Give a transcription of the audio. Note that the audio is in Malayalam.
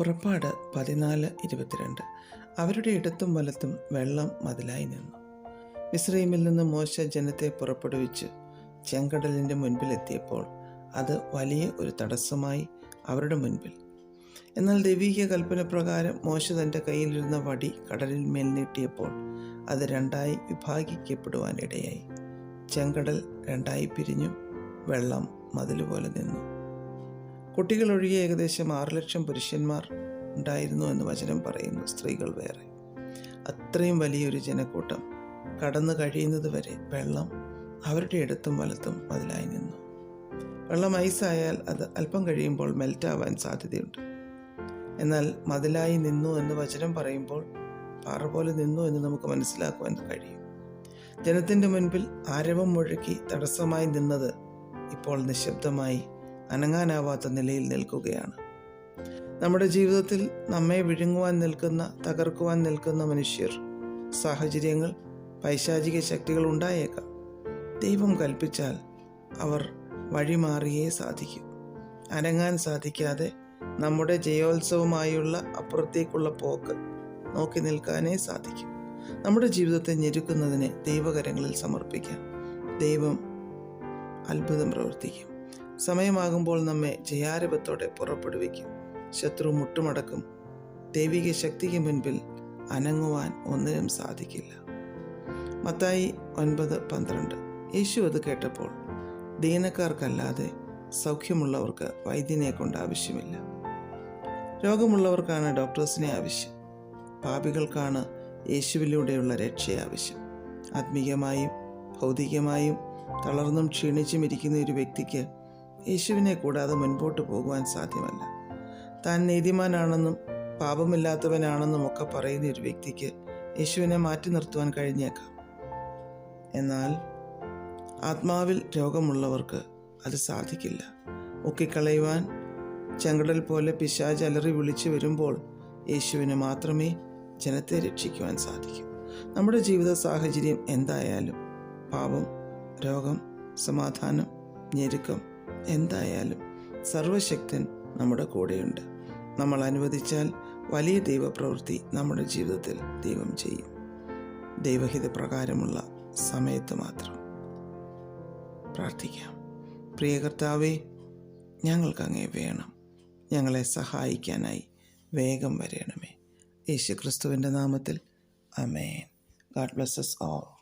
പുറപ്പാട് പതിനാല് ഇരുപത്തിരണ്ട്. അവരുടെ ഇടത്തും വലത്തും വെള്ളം മതിലായി നിന്നു. മിശ്രീമിൽ നിന്ന് മോശ ജനത്തെ പുറപ്പെടുവിച്ച് ചെങ്കടലിന്റെ മുൻപിലെത്തിയപ്പോൾ അത് വലിയ ഒരു തടസ്സമായി അവരുടെ മുൻപിൽ. എന്നാൽ ദൈവീക കൽപ്പന പ്രകാരം മോശ തന്റെ കയ്യിലിരുന്ന വടി കടലിൽ മേൽ നീട്ടിയപ്പോൾ അത് രണ്ടായി വിഭാഗിക്കപ്പെടുവാനിടയായി. ചെങ്കടൽ രണ്ടായി പിരിഞ്ഞു വെള്ളം മതിലുപോലെ നിന്നു. കുട്ടികളൊഴികെ ഏകദേശം ആറ് ലക്ഷം പുരുഷന്മാർ ഉണ്ടായിരുന്നു എന്ന് വചനം പറയുന്നു. സ്ത്രീകൾ വേറെ. അത്രയും വലിയൊരു ജനക്കൂട്ടം കടന്നു കഴിയുന്നത് വരെ വെള്ളം അവരുടെ ഇടത്തും വലത്തും മതിലായി നിന്നു. വെള്ളം ഐസായാൽ അത് അല്പം കഴിയുമ്പോൾ മെൽറ്റാവാൻ സാധ്യതയുണ്ട്. എന്നാൽ മതിലായി നിന്നു എന്ന് വചനം പറയുമ്പോൾ പാറ പോലെ നിന്നു എന്ന് നമുക്ക് മനസ്സിലാക്കുവാൻ കഴിയും. ജനത്തിന്റെ മുൻപിൽ ആരവം മുഴക്കി തടസ്സമായി നിന്നത് ഇപ്പോൾ നിശബ്ദമായി അനങ്ങാനാവാത്ത നിലയിൽ നിൽക്കുകയാണ്. നമ്മുടെ ജീവിതത്തിൽ നമ്മെ വിഴുങ്ങുവാൻ നിൽക്കുന്ന തകർക്കുവാൻ നിൽക്കുന്ന മനുഷ്യർ സാഹചര്യങ്ങൾ പൈശാചിക ശക്തികൾ ഉണ്ടായേക്കാം. ദൈവം കൽപ്പിച്ചാൽ അവർ വഴിമാറിയേ സാധിക്കൂ. അനങ്ങാൻ സാധിക്കാതെ നമ്മുടെ ജയോത്സവമായുള്ള അപ്പുറത്തേക്കുള്ള പോക്ക് നോക്കി നിൽക്കാനേ സാധിക്കും. നമ്മുടെ ജീവിതത്തെ ഞെരുക്കുന്നതിനെ ദൈവകരങ്ങളിൽ സമർപ്പിക്കാം. ദൈവം അത്ഭുതം പ്രവർത്തിക്കും. സമയമാകുമ്പോൾ നമ്മെ ജയാരൂപത്തോടെ പുറപ്പെടുവിക്കും. ശത്രു മുട്ടുമടക്കും. ദൈവിക ശക്തിക്ക് മുൻപിൽ അനങ്ങുവാൻ ഒന്നിനും സാധിക്കില്ല. മത്തായി ഒൻപത് പന്ത്രണ്ട്. യേശു അത് കേട്ടപ്പോൾ ദീനക്കാർക്കല്ലാതെ സൗഖ്യമുള്ളവർക്ക് വൈദ്യനെ കൊണ്ട് ആവശ്യമില്ല. രോഗമുള്ളവർക്കാണ് ഡോക്ടേഴ്സിനെ ആവശ്യം. പാപികൾക്കാണ് യേശുവിലൂടെയുള്ള രക്ഷ ആവശ്യം. ആത്മീയമായും ഭൗതികമായും തളർന്നും ക്ഷീണിച്ചും ഇരിക്കുന്ന ഒരു വ്യക്തിക്ക് യേശുവിനെ കൂടാതെ മുൻപോട്ട് പോകുവാൻ സാധ്യമല്ല. താൻ നീതിമാനാണെന്നും പാപമില്ലാത്തവനാണെന്നും ഒക്കെ പറയുന്ന ഒരു വ്യക്തിക്ക് യേശുവിനെ മാറ്റി നിർത്തുവാൻ കഴിഞ്ഞേക്കാം. എന്നാൽ ആത്മാവിൽ രോഗമുള്ളവർക്ക് അത് സാധിക്കില്ല. ഒക്കിക്കളയുവാൻ ചെങ്കടൽ പോലെ പിശാജ് അലറി വിളിച്ചു വരുമ്പോൾ യേശുവിന് മാത്രമേ ജനത്തെ രക്ഷിക്കുവാൻ സാധിക്കൂ. നമ്മുടെ ജീവിത സാഹചര്യം എന്തായാലും പാപം രോഗം സമാധാനം ഞെരുക്കം എന്തായാലും സർവശക്തൻ നമ്മുടെ കൂടെയുണ്ട്. നമ്മൾ അനുവദിച്ചാൽ വലിയ ദൈവപ്രവൃത്തി നമ്മുടെ ജീവിതത്തിൽ ദൈവം ചെയ്യും. ദൈവഹിത പ്രകാരമുള്ള സമയത്ത് മാത്രം പ്രാർത്ഥിക്കാം. പ്രിയ കർത്താവേ ഞങ്ങൾക്ക് അങ്ങേ വേണം. ഞങ്ങളെ സഹായിക്കാനായി വേഗം വരണമേ. യേശു ക്രിസ്തുവിന്റെ നാമത്തിൽ അമേൻ ഗാഡ് ബ്ലസ്സസ് ഓൾ